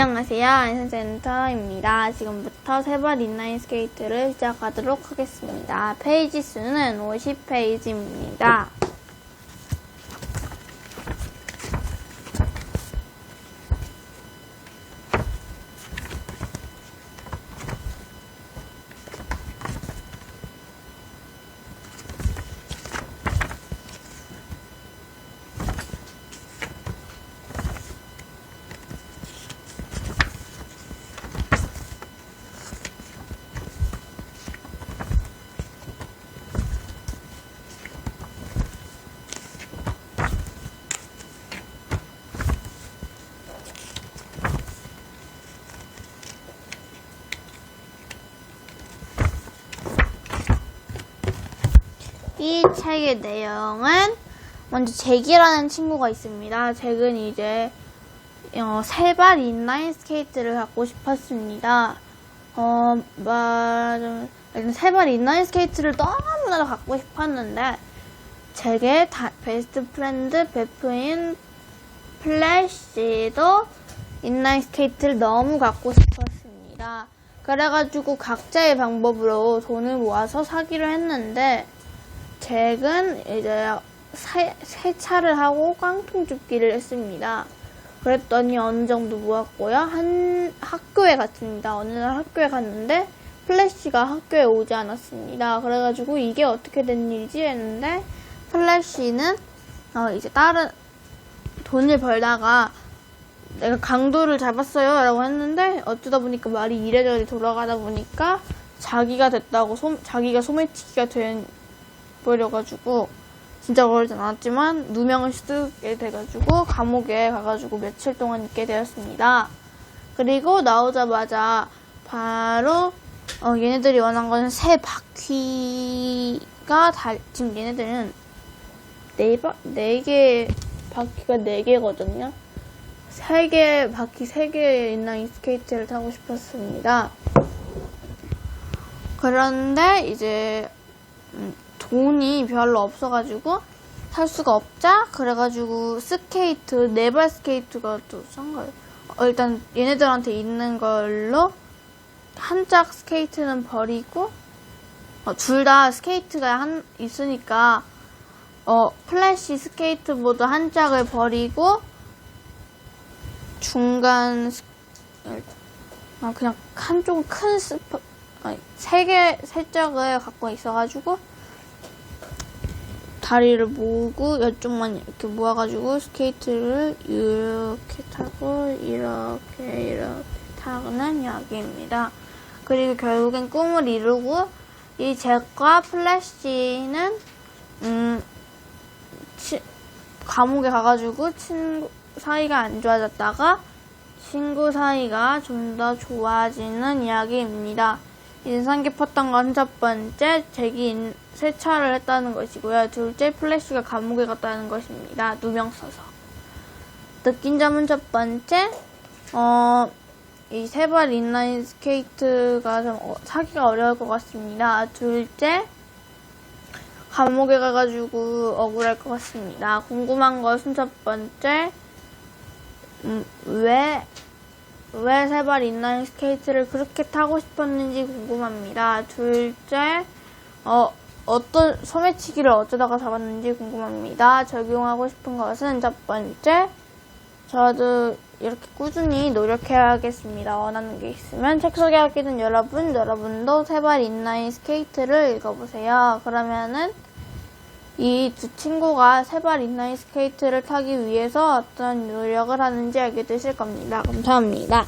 안녕하세요. 인센센터입니다. 지금부터 세발 인라인 스케이트를 시작하도록 하겠습니다. 페이지 수는 50페이지입니다. 이 책의 내용은 먼저 잭이라는 친구가 있습니다. 잭은 이제 어, 세발 인라인 스케이트를 갖고 싶었습니다. 어, 일단 세발 인라인 스케이트를 너무나도 갖고 싶었는데 잭의 다- 베스트 프렌드 베프인 플래시도 인라인 스케이트를 너무 갖고 싶었습니다. 그래가지고 각자의 방법으로 돈을 모아서 사기로 했는데 잭은 이제 세, 세차를 하고 깡통 줍기를 했습니다. 그랬더니 어느 정도 모았고요. 한 학교에 갔습니다. 어느 날 학교에 갔는데 플래시가 학교에 오지 않았습니다. 그래가지고 이게 어떻게 된 일이지 했는데 플래시는 어, 이제 다른 돈을 벌다가 내가 강도를 잡았어요 라고 했는데 어쩌다 보니까 말이 이래저래 돌아가다 보니까 자기가 됐다고 소, 자기가 소매치기가 된 버려가지고 진짜 그러진 않았지만 누명을 쓰게 돼가지고 감옥에 가가지고 며칠 동안 있게 되었습니다. 그리고 나오자마자 바로 어, 얘네들이 원한 거는 새 바퀴가 달 지금 얘네들은 네바네개 바퀴가 네 개거든요. 세 개 바퀴 세 개의 인라인 스케이트를 타고 싶었습니다. 그런데 이제 음, 돈이 별로 없어가지고 살 수가 없자 그래가지고 스케이트 네발 스케이트가 또싼 거예요. 어, 일단 얘네들한테 있는 걸로 한 짝 스케이트는 버리고 어, 둘 다 스케이트가 한 있으니까 어 플래시 스케이트보드 한 짝을 버리고 중간 스- 아, 그냥 한쪽 큰 아니 세개세 짝을 갖고 있어가지고 다리를 모으고 이쪽만 이렇게 모아가지고 스케이트를 이렇게 타고 이렇게 이렇게 타는 이야기입니다. 그리고 결국엔 꿈을 이루고 이 잭과 플래시는 음 치- 감옥에 가가지고 친구 사이가 안 좋아졌다가 친구 사이가 좀 더 좋아지는 이야기입니다. 인상 깊었던 건 첫 번째, 잭이 인- 세차를 했다는 것이고요. 둘째, 플래시가 감옥에 갔다는 것입니다. 누명 써서. 느낀 점은 첫 번째, 어, 이 세발 인라인 스케이트가 좀 어- 사기가 어려울 것 같습니다. 둘째, 감옥에 가가지고 억울할 것 같습니다. 궁금한 것은 첫 번째, 음, 왜, 왜 세발 인라인 스케이트를 그렇게 타고 싶었는지 궁금합니다. 둘째, 어, 어떤 소매치기를 어쩌다가 잡았는지 궁금합니다. 적용하고 싶은 것은 첫 번째, 저도 이렇게 꾸준히 노력해야겠습니다. 원하는 게 있으면 책 소개하기는 여러분, 여러분도 세발 인라인 스케이트를 읽어보세요. 그러면은 이 두 친구가 세발 인라인 스케이트를 타기 위해서 어떤 노력을 하는지 알게 되실 겁니다. 감사합니다.